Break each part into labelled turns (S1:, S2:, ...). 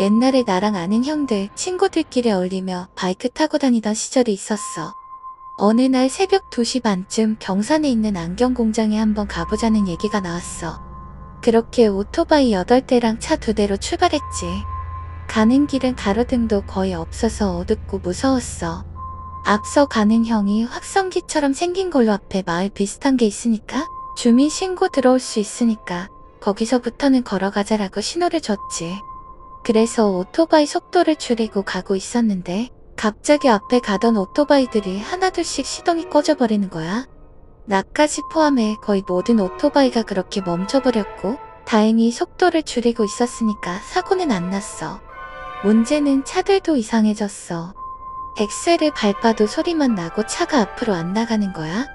S1: 옛날에 나랑 아는 형들, 친구들끼리 어울리며 바이크 타고 다니던 시절이 있었어. 어느 날 새벽 2시 반쯤 경산에 있는 안경 공장에 한번 가보자는 얘기가 나왔어. 그렇게 오토바이 8대랑 차 2대로 출발했지. 가는 길은 가로등도 거의 없어서 어둡고 무서웠어. 앞서 가는 형이 확성기처럼 생긴 걸로 앞에 마을 비슷한 게 있으니까 주민 신고 들어올 수 있으니까 거기서부터는 걸어가자라고 신호를 줬지. 그래서 오토바이 속도를 줄이고 가고 있었는데 갑자기 앞에 가던 오토바이들이 하나둘씩 시동이 꺼져버리는 거야. 나까지 포함해 거의 모든 오토바이가 그렇게 멈춰버렸고 다행히 속도를 줄이고 있었으니까 사고는 안 났어. 문제는 차들도 이상해졌어. 엑셀을 밟아도 소리만 나고 차가 앞으로 안 나가는 거야.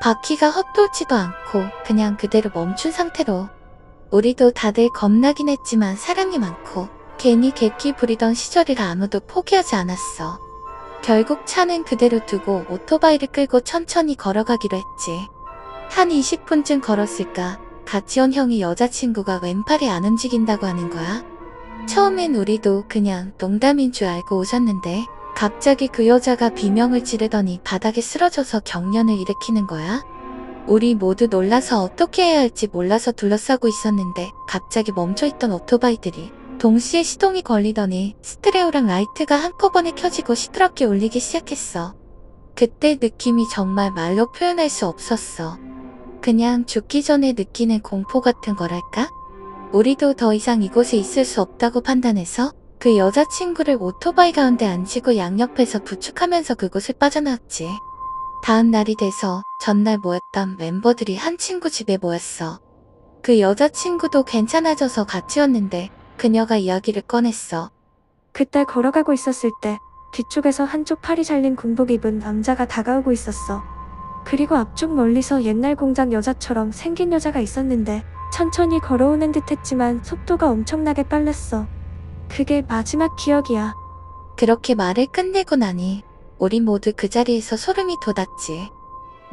S1: 바퀴가 헛돌지도 않고 그냥 그대로 멈춘 상태로. 우리도 다들 겁나긴 했지만 사람이 많고 괜히 객기 부리던 시절이라 아무도 포기하지 않았어. 결국 차는 그대로 두고 오토바이를 끌고 천천히 걸어가기로 했지. 한 20분쯤 걸었을까 같이 온 형이 여자친구가 왼팔이 안 움직인다고 하는 거야. 처음엔 우리도 그냥 농담인 줄 알고 웃었는데 갑자기 그 여자가 비명을 지르더니 바닥에 쓰러져서 경련을 일으키는 거야. 우리 모두 놀라서 어떻게 해야 할지 몰라서 둘러싸고 있었는데 갑자기 멈춰있던 오토바이들이 동시에 시동이 걸리더니 스트레오랑 라이트가 한꺼번에 켜지고 시끄럽게 울리기 시작했어. 그때 느낌이 정말 말로 표현할 수 없었어. 그냥 죽기 전에 느끼는 공포 같은 거랄까? 우리도 더 이상 이곳에 있을 수 없다고 판단해서 그 여자친구를 오토바이 가운데 앉히고 양옆에서 부축하면서 그곳을 빠져나왔지. 다음 날이 돼서 전날 모였던 멤버들이 한 친구 집에 모였어. 그 여자친구도 괜찮아져서 같이 왔는데 그녀가 이야기를 꺼냈어.
S2: 그때 걸어가고 있었을 때 뒤쪽에서 한쪽 팔이 잘린 군복 입은 남자가 다가오고 있었어. 그리고 앞쪽 멀리서 옛날 공장 여자처럼 생긴 여자가 있었는데 천천히 걸어오는 듯 했지만 속도가 엄청나게 빨랐어. 그게 마지막 기억이야.
S1: 그렇게 말을 끝내고 나니 우리 모두 그 자리에서 소름이 돋았지.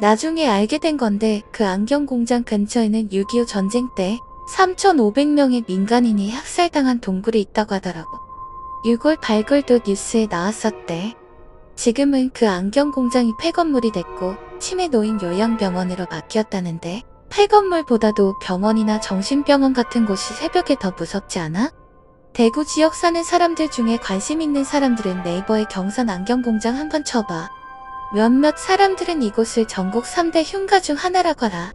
S1: 나중에 알게 된 건데 그 안경 공장 근처에는 6.25 전쟁 때 3,500명의 민간인이 학살당한 동굴이 있다고 하더라고. 6월 발굴도 뉴스에 나왔었대. 지금은 그 안경 공장이 폐건물이 됐고 치매 노인 요양병원으로 바뀌었다는데 폐건물보다도 병원이나 정신병원 같은 곳이 새벽에 더 무섭지 않아? 대구 지역 사는 사람들 중에 관심 있는 사람들은 네이버에 경산 안경 공장 한번 쳐봐. 몇몇 사람들은 이곳을 전국 3대 흉가 중 하나라고 하라.